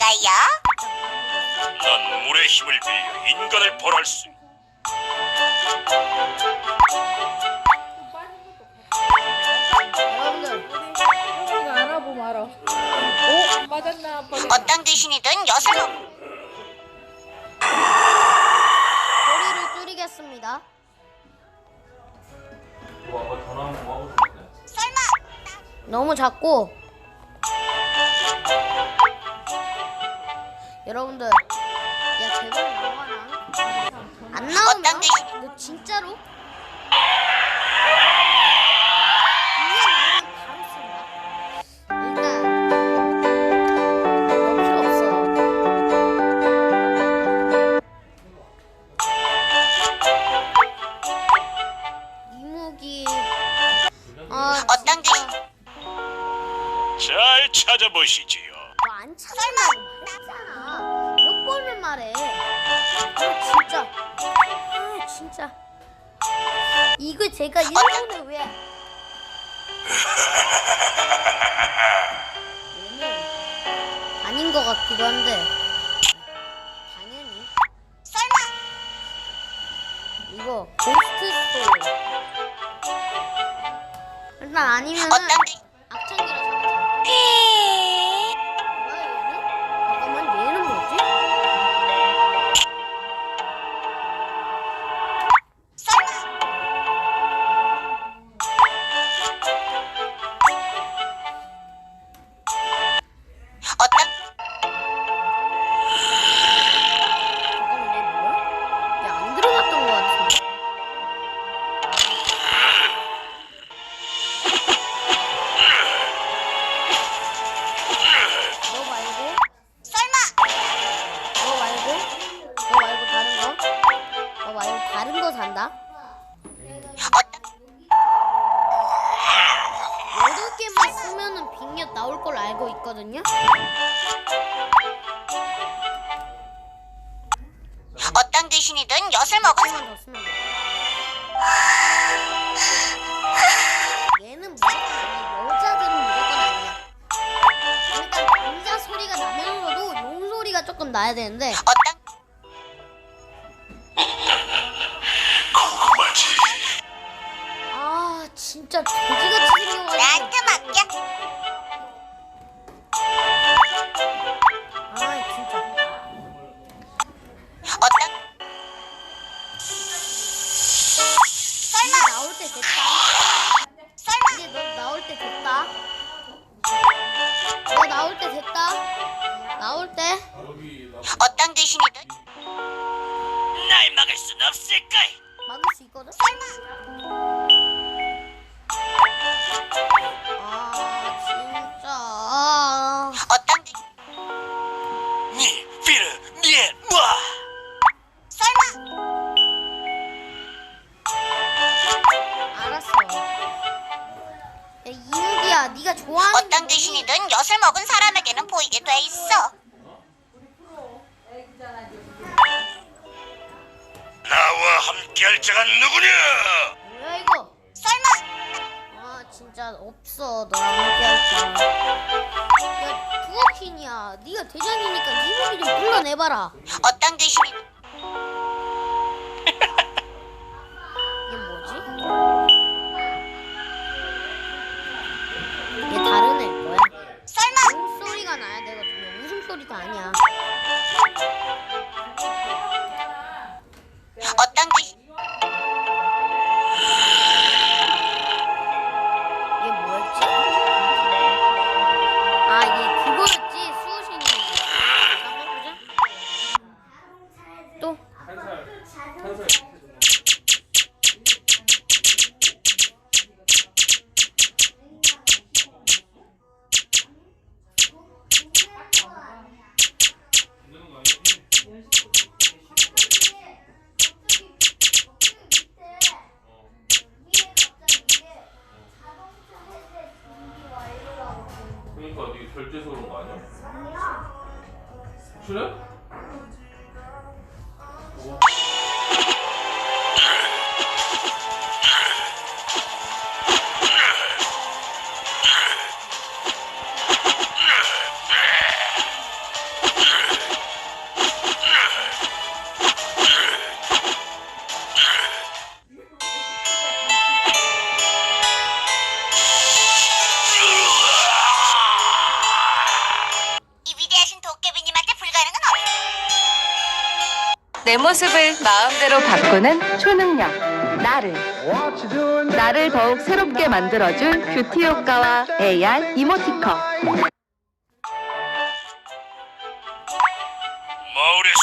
있으신가요? 난 물의 힘을 빌려 인간을 벌할 수 있-. 오 맞았나. 어떤 귀신이든 엿을 소리를 줄이겠습니다. 설마 너무 작고 여러분들 야 제발 나와라 안 귀신? 너 진짜로 아 어떤. 귀신? 잘 찾아보시지요 말했잖아. 몇 번을 말해. 아 진짜. 아 진짜. 이거 제가 일본에 왜? 얘는 아닌 것 같기도 한데. 당연히 설마 이거 고스트 스토리. 일단 아니면은 어떤 여덟 개만 쓰면은 빅엿 나올 걸 알고 있거든요? 어떤 귀신이든 엿을 사- 하나만 더 쓰면 돼. 얘는 무조건 아니야. 여자들은 무조건 아니야. 일단 남자 소리가 나면서도 용 소리가 조금 나야 되는데 어떤 진짜 돼지같이 생겨가지고 나한테 맡겨 아 진짜 어떤 이제 설마 나올 때 됐다 설마 이제 너 나올 때 됐다 너 나올 때 됐다 나올 때 어떤 귀신이든 날 막을 순 없을까 막을 수 있거든? 설마 돼 있어. 나와 함께할 자가 누구냐? 뭐야 이거? 설마. 아 진짜 없어. 너랑 함께 할줄 야 부어킨이야 네가 대장이니까 이무기 좀 불러내봐라. 어떤 귀신이 소리도 아니야 아니야? 그래? 내 모습을 마음대로 바꾸는 초능력 나를. 나를 더욱 새롭게 만들어줄 뷰티 효과와 AR 이모티콘. 마을의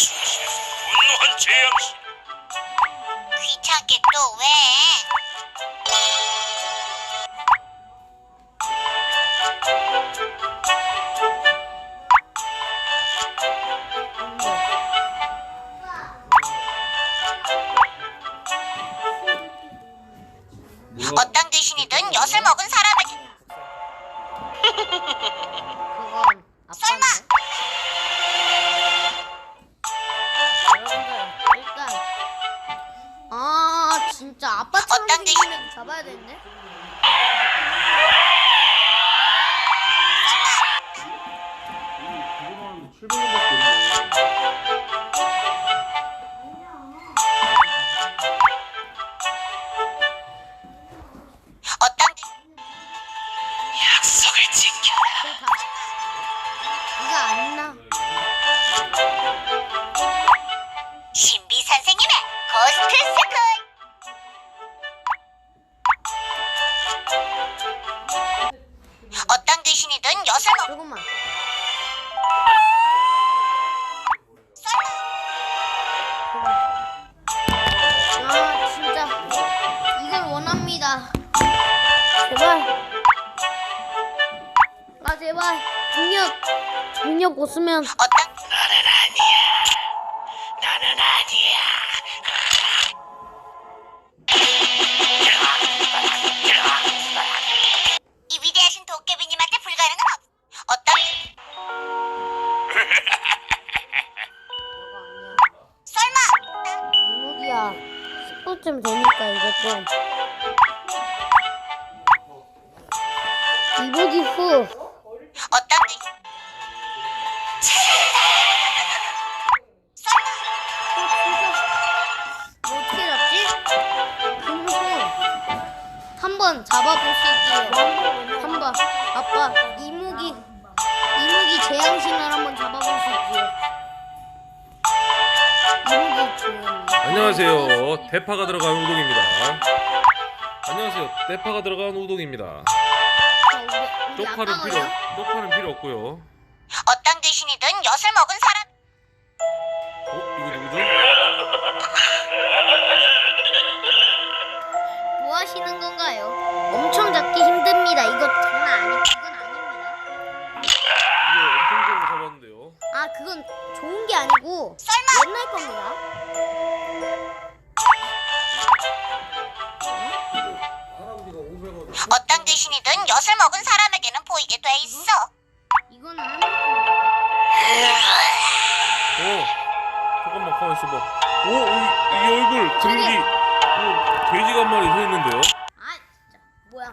수호신에서 분노한 재앙신 귀찮게 또 왜? 엿을 먹은 사람에게 그건 설마! 아빠인데. 여러분들 일단 아 진짜 아빠처럼 어떤 생긴 귀신? 애 잡아야 되는데. 귀신이든 엿을 먹 조금만. 아 진짜 이걸 원합니다. 제발. 아 제발 중력 중력 없으면 어떤 10분쯤 되니까 좀 이목이 후. 어떤 한번 잡아보시지요. 한번. 아빠 안녕하세요. 대파가 들어간 우동입니다. 안녕하세요. 대파가 들어간 우동입니다. 자, 우리, 우리 쪽파는 아빠가요? 필요 쪽파는 필요 없고요. 어떤 귀신이든 엿을 먹은 사람 어 이거 누구죠? 뭐 하시는 건가요? 엄청 잡기 힘듭니다. 이거 장난 아니, 그건 아닙니다. 이거 엄청 좋은 거 잡았는데요. 아, 그건 좋은 게 아니고 설마 옛날 겁니다. 어떤 귀신이든 엿을 먹은 사람에게는 보이게 돼 있어 이거는 할머니 겁니다. 어 잠깐만 가만 있어봐. 오, 이, 이 얼굴 금기 오, 돼지가 한 마리 서 있는데요.